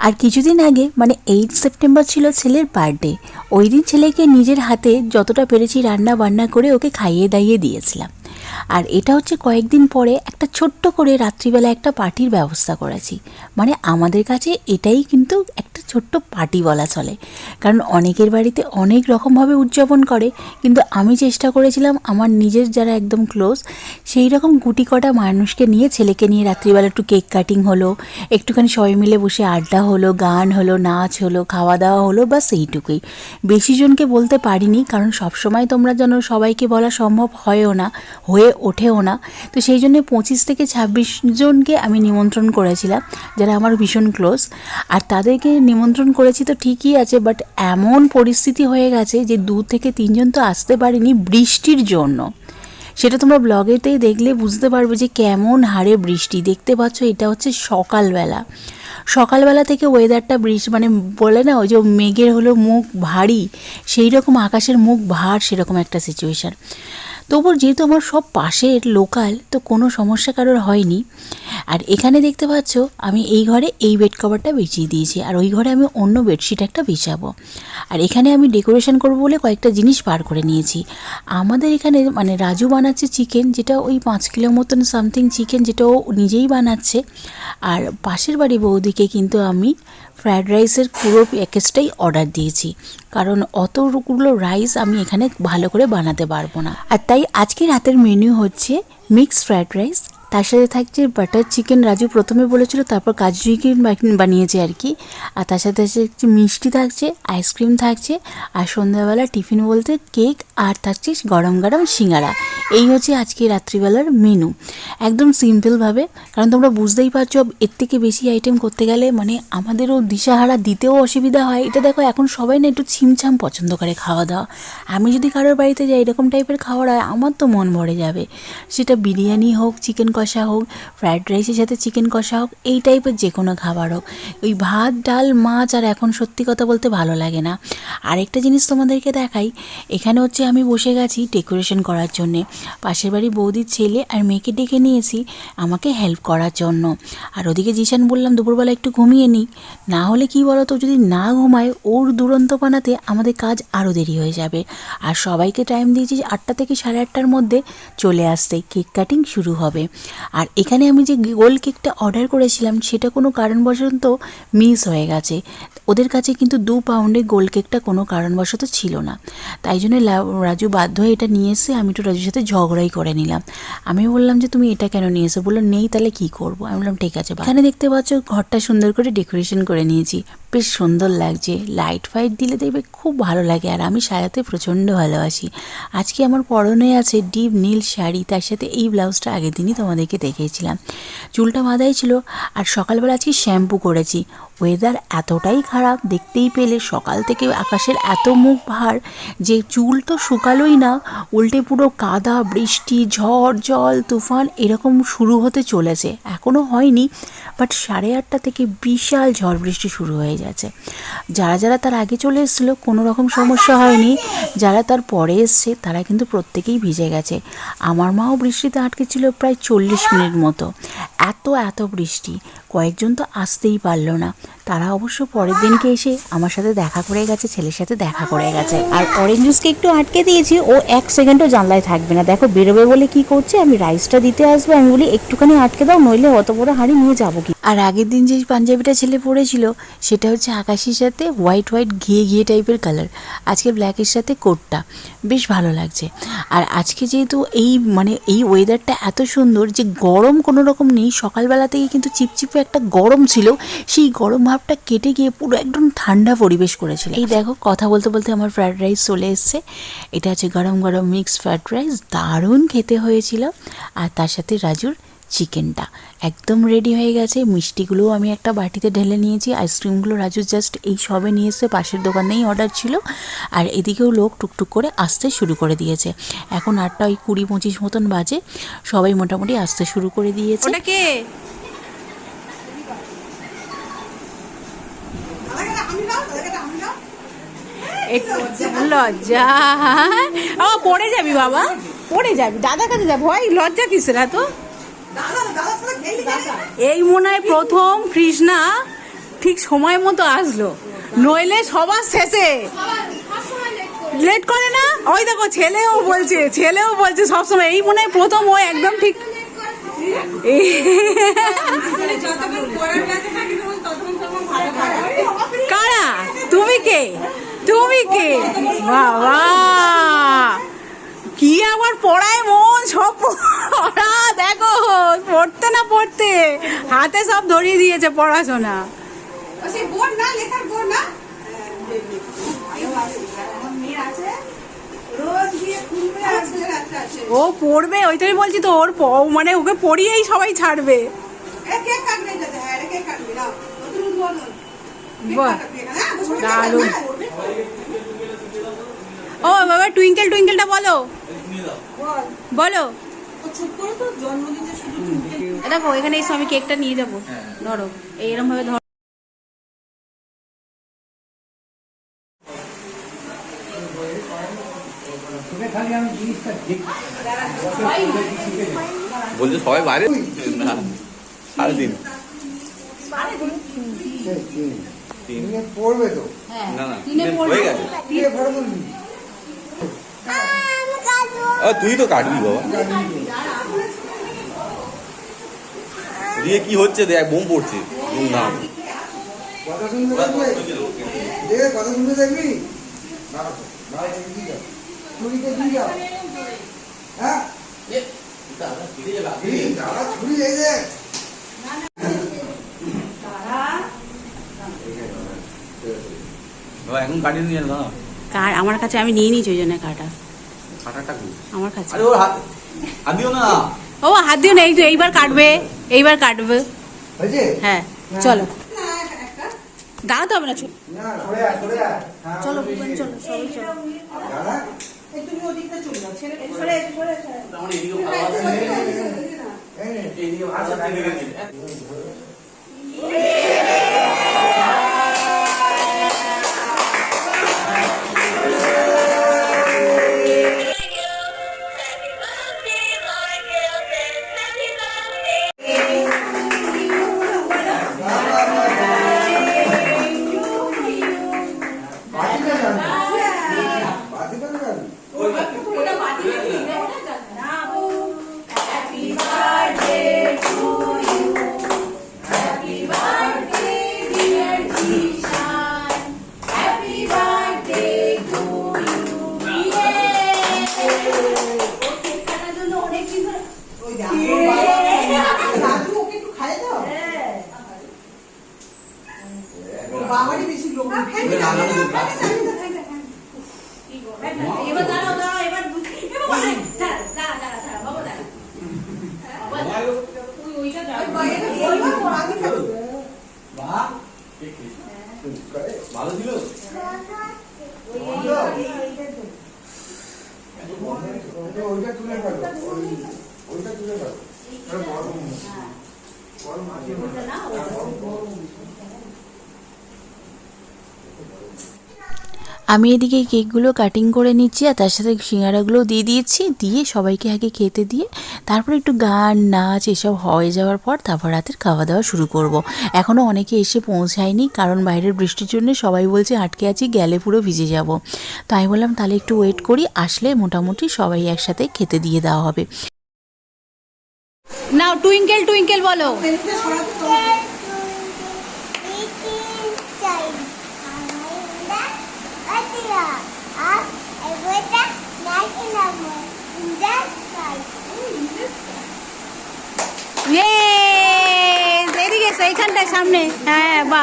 আর কিছুদিন আগে মানে এইট সেপ্টেম্বর ছিল ছেলের বার্থডে ওই দিন ছেলেকে নিজের হাতে যতটা পেরেছি রান্না বান্না করে ওকে খাইয়ে দাইয়ে দিয়েছিলাম। আর এটা হচ্ছে কয়েকদিন পরে একটা ছোট্ট করে রাত্রিবেলা একটা পার্টির ব্যবস্থা করেছি। মানে আমাদের কাছে এটাই কিন্তু একটা ছোট্ট পার্টি বলা চলে। কারণ অনেকের বাড়িতে অনেক রকমভাবে উদযাপন করে, কিন্তু আমি চেষ্টা করেছিলাম আমার নিজের যারা একদম ক্লোজ সেই রকম গুটি কটা মানুষকে নিয়ে, ছেলেকে নিয়ে রাত্রিবেলা একটু কেক কাটিং হলো, একটুখানি সবাই মিলে বসে আড্ডা হলো, গান হলো, নাচ হলো, খাওয়া দাওয়া হলো বা সেইটুকুই বেশি জনকে বলতে পারিনি, কারণ সবসময় তোমরা যেন সবাইকে বলা সম্ভব হয়ও না হয়ে ওঠেও না। তো সেই জন্য পঁচিশ থেকে ছাব্বিশ জনকে আমি নিমন্ত্রণ করেছিলাম, যারা আমার ভীষণ ক্লোজ। আর তাদেরকে নিমন্ত্রণ করেছি তো ঠিকই আছে, বাট এমন পরিস্থিতি হয়ে গেছে যে দু থেকে তিনজন তো আসতে পারেনি বৃষ্টির জন্য। সেটা তোমরা ব্লগেতেই দেখলে বুঝতে পারবে যে কেমন হারে বৃষ্টি। দেখতে পাচ্ছ এটা হচ্ছে সকালবেলা। সকালবেলা থেকে ওয়েদারটা বৃষ্টি মানে বলে না ওই যে মেঘের হলো মুখ ভারী সেই রকম আকাশের মুখ ভার সেরকম একটা সিচুয়েশান তবু যেহেতু আমার সব পাশের লোকাল তো কোনো সমস্যা কারোর হয়নি। আর এখানে দেখতে পাচ্ছ, আমি এই ঘরে এই বেড কভারটা বেছিয়ে দিয়েছি, আর ওই ঘরে আমি অন্য বেডশিট একটা বিছাবো। আর এখানে আমি ডেকোরেশন করব বলে কয়েকটা জিনিস বার করে নিয়েছি। আমাদের এখানে মানে রাজু বানাচ্ছে চিকেন যেটা ওই পাঁচ কিলো মতন সামথিং চিকেন যেটা ও নিজেই বানাচ্ছে। আর পাশের বাড়ি বৌদিকে কিন্তু আমি ফ্রায়েড রাইসের পুরো প্যাকেজটাই অর্ডার দিয়েছি। কারণ অতগুলো রাইস আমি এখানে ভালো করে বানাতে পারব না। আর তাই আজকে রাতের মেনু হচ্ছে মিক্সড ফ্রায়েড রাইস তার সাথে থাকছে বাটার চিকেন রাজু প্রথমে বলেছিল, তারপর কাজু চিকেন বানিয়েছে আর কি। আর তার সাথে থাকছে মিষ্টি থাকছে আইসক্রিম থাকছে, আর সন্ধ্যাবেলা টিফিন বলতে কেক আর থাকছে গরম গরম সিঙ্গারা। এই হচ্ছে আজকে রাত্রিবেলার মেনু একদম সিম্পলভাবে কারণ তোমরা বুঝতেই পারছ এর থেকে বেশি আইটেম করতে গেলে মানে আমাদেরও দিশাহারা দিতেও অসুবিধা হয়। এটা দেখো, এখন সবাই না একটু ছিমছাম পছন্দ করে খাওয়া দাওয়া। আমি যদি কারোর বাড়িতে যাই এরকম টাইপের খাওয়ার হয়, আমার তো মন ভরে যাবে। সেটা বিরিয়ানি হোক চিকেন কষা হোক ফ্রায়েড রাইসের সাথে চিকেন কষা হোক, এই টাইপের যে কোনো খাবার হোক। ওই ভাত, ডাল, মাছ আর এখন সত্যি কথা বলতে ভালো লাগে না। আরেকটা জিনিস তোমাদেরকে দেখাই, এখানে হচ্ছে আমি বসে গেছি ডেকোরেশন করার জন্যে। পাশের বাড়ি বৌদির ছেলে আর মেয়েকে ডেকে নিয়েছি আমাকে হেল্প করার জন্য। আর ওদিকে জিশান বললাম, দুপুরবেলা একটু ঘুমিয়ে নিই। না হলে কি বলো তো যদি না ঘুমায়, ওর দুরন্ত বানাতে আমাদের কাজ আরও দেরি হয়ে যাবে। আর সবাইকে টাইম দিয়েছি আটটা থেকে সাড়ে আটটার মধ্যে চলে আসতে। কেক কাটিং শুরু হবে। আর এখানে আমি যে গোল কেকটা অর্ডার করেছিলাম, সেটা কোনো কারণবশত মিস হয়ে গেছে। ওদের কাছে কিন্তু দু পাউন্ডের গোল কেকটা কোনো কারণবশত ছিল না। তাই জন্য রাজু বাধ্য হয়ে এটা নিয়ে এসে আমি তো রাজুর সাথে ঝগড়াই করে নিলাম। আমি বললাম যে, তুমি এটা কেন নিয়ে এসো বলল, নেই, তাহলে কি করব? আমি বললাম, ঠিক আছে বা-" এখানে দেখতে পাচ্ছ, ঘরটা সুন্দর করে ডেকোরেশন করে নিয়েছি। বেশ সুন্দর লাগছে। লাইট ফাইট দিলে দেখবে খুব ভালো লাগে আর আমি সাজাতে প্রচণ্ড ভালোবাসি। আজকে আমার পরনে আছে ডিপ নীল শাড়ি, তার সাথে এই ব্লাউজটা আগের দিনই তোমাদেরকে দেখিয়েছিলাম। চুলটা বাঁধাই ছিল আর সকালবেলা আজকে শ্যাম্পু করেছি। ওয়েদার এতটাই খারাপ, দেখতেই পেলে সকাল থেকে আকাশের এত মুখ ভার যে চুল তো শুকালোই না, উল্টে পুরো কাদা, বৃষ্টি, ঝড়, জল, তুফান এরকম শুরু হতে চলেছে। এখনও হয়নি বাট সাড়ে আটটা থেকে বিশাল ঝড় বৃষ্টি শুরু হয়ে যাচ্ছে যারা যারা তার আগে চলে এসেছিল, কোনো রকম সমস্যা হয়নি। যারা তার পরে এসছে, তারা কিন্তু প্রত্যেকেই ভিজে গেছে। আমার মাও বৃষ্টিতে আটকে ছিল প্রায় চল্লিশ মিনিট মতো। এত এত বৃষ্টি, কয়েকজন তো আসতেই পারল না। তারা অবশ্য পরের দিনকে এসে আমার সাথে দেখা করে গেছে, ছেলের সাথে দেখা করে গেছে। আর অরেঞ্জ জুসকে একটু আটকে দিয়েছি, ও এক সেকেন্ডও জানলায় থাকবে না। দেখো, বেরোবে বলে কি করছে? আমি রাইসটা দিতে আসব, আমি বলি, একটুখানি আটকে দাও, নইলে অত বড় হাঁড়ি নিয়ে যাব কি? আর আগের দিন যে পাঞ্জাবিটা ছেলে পরেছিল, সেটা হচ্ছে আকাশির সাথে হোয়াইট হোয়াইট ঘিয়ে ঘিয়ে টাইপের কালার আজকে ব্ল্যাকের সাথে কোটটা। বেশ ভালো লাগছে। আর আজকে যেহেতু এই মানে এই ওয়েদারটা এত সুন্দর যে গরম কোনো রকম নেই সকালবেলা থেকে কিন্তু চিপচিপে একটা গরম ছিল, সেই গরম ভাবটা কেটে গিয়ে পুরো একদম ঠান্ডা পরিবেশ করেছিল। এই দেখো, কথা বলতে বলতে আমার ফ্রায়েড রাইস চলে এসছে। এটা হচ্ছে গরম গরম মিক্স ফ্রায়েড রাইস দারুণ খেতে হয়েছিল। আর তার সাথে রাজুর চিকেনটা। একদম রেডি হয়ে গেছে। মিষ্টিগুলোও আমি একটা বাটিতে ঢেলে নিয়েছি। আইসক্রিমগুলো রাজু জাস্ট এই সবে নিয়ে এসে পাশের দোকানেই অর্ডার ছিল। আর এদিকেও লোক টুকটুক করে আসতে শুরু করে দিয়েছে। এখন আটটা ওই কুড়ি পঁচিশ মতন বাজে। সবাই মোটামুটি আসতে শুরু করে দিয়েছে। লজ্জা। ও, পড়ে যাবি বাবা। পড়ে যাবি। দাদার কাছে যা ভয় লজ্জা কিসের এত? এই মনে হয় প্রথম কৃষ্ণা ঠিক সময় মতো আসলো। নইলে সবার শেষে। লেট করে না? ওই দেখো, ছেলেও বলছে ছেলেও বলছে সবসময়। এই মনে প্রথম ও একদম ঠিক। কারা? তুমি কে? তুমি কে? বাবা! কি আমার পড়ায় মন সব পড়া? দেখো পড়তে না পড়তে হাতে সব ধরিয়ে দিয়েছে পড়াশোনা। ও পড়বে ওইটাই বলছি তো ওর মানে ওকে পড়িয়েই সবাই ছাড়বে। হ্যাঁ দারুণ। ও বাবা টুইঙ্কেল টুইঙ্কেলটা বলো। বলো। দেখো এখানে এসো আমি কেকটা নিয়ে যাব। ধরো এইরকম ভাবে ধরো। বলছে সবাই বাইরে না সাড়ে তিন। পড়বে তো। না না হয়ে গেছে। তুই তো কাটবি বাবা। দিয়ে কি হচ্ছে দেখ বোম পড়ছে। ধুমধাম কথা শুনতে কথা শুনতে হ্যাঁ? এই, ছুরি এই দেখ। এখন কাটিয়ে নিয়ে না কার? আমার কাছে আমি নিয়ে নিয়েছি ওই জন্য কাটা। আমার কাছে। ও হাত দিও না। এই তো এইবার কাটবে এইবার কাটবে। হ্যাঁ চলো। না, একটা দাঁড়াতে হবে না চলো না, সরে আয়, সরে আয়। হ্যাঁ, চলো চলো চলো। ওদিকটা চলে আমি এদিকে কেকগুলো কাটিং করে নিচ্ছি আর তার সাথে সিঙ্গারাগুলো দিয়ে দিয়েছি, দিয়ে সবাইকে আগে খেতে দিয়ে তারপর একটু গান, নাচ এসব হয়ে যাওয়ার পর তারপর রাতের খাওয়া দাওয়া শুরু করব। এখনও অনেকে এসে পৌঁছায়নি কারণ বাইরের বৃষ্টির জন্য সবাই বলছে আটকে আছি, গেলে পুরো ভিজে যাব। তো আমি বললাম তাহলে একটু ওয়েট করি, আসলে মোটামুটি সবাই একসাথে খেতে দিয়ে দেওয়া হবে। নাও, টুইঙ্কেল টুইঙ্কেল বলো ইয়ে এদিকে এসো, এইখানটায় সামনে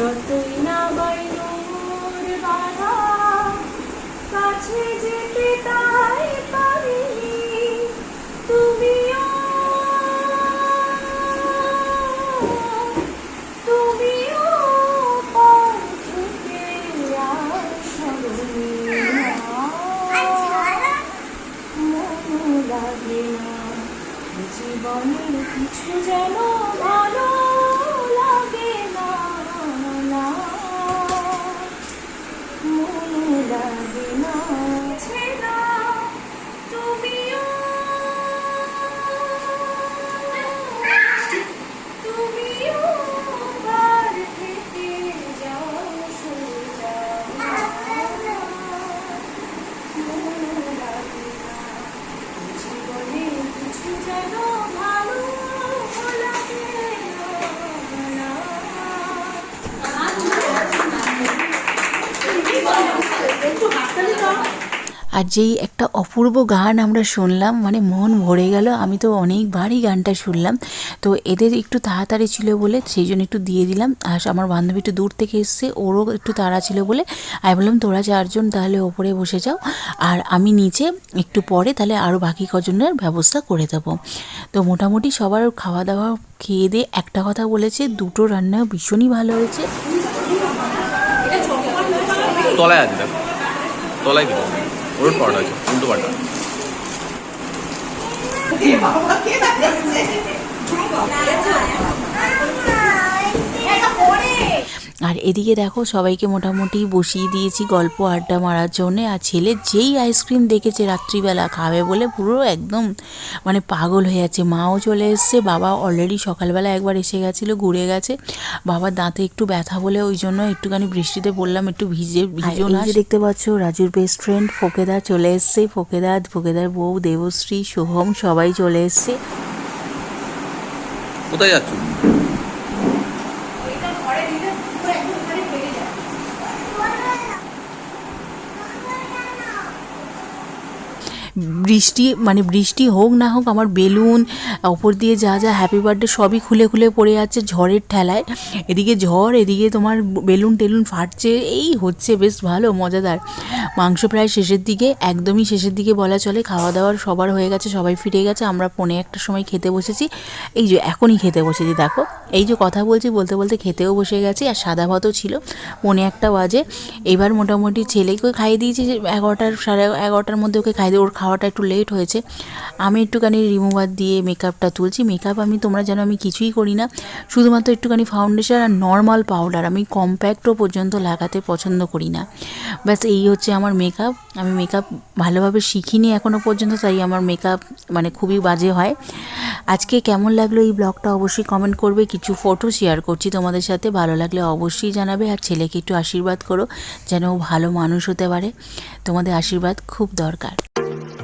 যতই না বাইনোর বাধা, কাছে যেতে তাই পারি তুমিও তুমিও পথকে আসনি মন লাগে না জীবনের কিছু যেন ভালো মন আর যেই একটা অপূর্ব গান আমরা শুনলাম মানে মন ভরে গেল। আমি তো অনেকবারই গানটা শুনলাম। তো এদের একটু তাড়াতাড়ি ছিল বলে সেই জন্য একটু দিয়ে দিলাম। আর আমার বান্ধবী একটু দূর থেকে এসছে, ওরও একটু তাড়া ছিল বলে। আমি বললাম, তোরা চারজন তাহলে ওপরে বসে যাও। আর আমি নিচে একটু পরে তাহলে আরও বাকি কজনের ব্যবস্থা করে দেবো। তো মোটামুটি সবার খাওয়া দাওয়া খেয়ে দিয়ে একটা কথা বলেছে, দুটো রান্না ভীষণই ভালো হয়েছে। তলায় তলায় ওর পাড়া আছে উল্টো পাড়া আর এদিকে দেখো সবাইকে মোটামুটি বসিয়ে দিয়েছি গল্প আড্ডা মারার জন্যে। আর ছেলে যেই আইসক্রিম দেখেছে রাত্রিবেলা খাবে বলে পুরো একদম মানে পাগল হয়ে যাচ্ছে মাও চলে এসছে বাবা অলরেডি সকালবেলা একবার এসে গেছিল ঘুরে গেছে। বাবার দাঁতে একটু ব্যথা বলে ওই জন্য একটুখানি বৃষ্টিতে বললাম একটু ভিজে ভিজো না। দেখতে পাচ্ছ রাজুর বেস্ট ফ্রেন্ড ফোকেদা চলে এসছে। ফোকেদা ফোকেদার বউ দেবশ্রী সোহম সবাই চলে এসছে। কোথায় যাচ্ছ? বৃষ্টি মানে বৃষ্টি হোক না হোক, আমার বেলুন, ওপর দিয়ে যা যা হ্যাপি বার্থডে সবই খুলে খুলে পড়ে যাচ্ছে ঝড়ের ঠেলায়। এদিকে ঝড়, এদিকে তোমার বেলুন টেলুন ফাটছে, এই হচ্ছে বেশ ভালো, মজাদার। মাংস প্রায় শেষের দিকে, একদমই শেষের দিকে বলা চলে খাওয়া দাওয়ার সবার হয়ে গেছে, সবাই ফিরে গেছে, আমরা পৌনে একটা সময় খেতে বসেছি। এই যে এখনই খেতে বসেছি, দেখো, এই যে কথা বলছি, বলতে বলতে খেতেও বসে গেছি, আর সাদা ভাতও ছিল পৌনে একটা বাজে। এবার মোটামুটি ছেলেকে খাইয়ে দিয়েছি এগারোটার, সাড়ে এগারোটার মধ্যে ওকে খাইয়ে দিয়ে ওর খাওয়াটা একটু লেট হয়েছে। আমি একটুখানি রিমুভার দিয়ে মেকআপটা তুলছি। মেকআপ আমি, তোমরা জানো, আমি কিছুই করি না। শুধুমাত্র একটুখানি ফাউন্ডেশন আর নর্মাল পাউডার আমি কম্প্যাক্টও পর্যন্ত লাগাতে পছন্দ করি না। ব্যাস, এই হচ্ছে আমার মেকআপ আমি মেকআপ ভালোভাবে শিখিনি এখনও পর্যন্ত, তাই আমার মেকআপ মানে খুবই বাজে হয়। আজকে কেমন লাগল এই ব্লগটা অবশ্যই কমেন্ট করবে। কিছু ফটো শেয়ার করছি তোমাদের সাথে। ভালো লাগলে অবশ্যই জানাবে। আর ছেলেকে একটু আশীর্বাদ করো, যেন ও ভালো মানুষ হতে পারে। তোমাদের আশীর্বাদ খুব দরকার।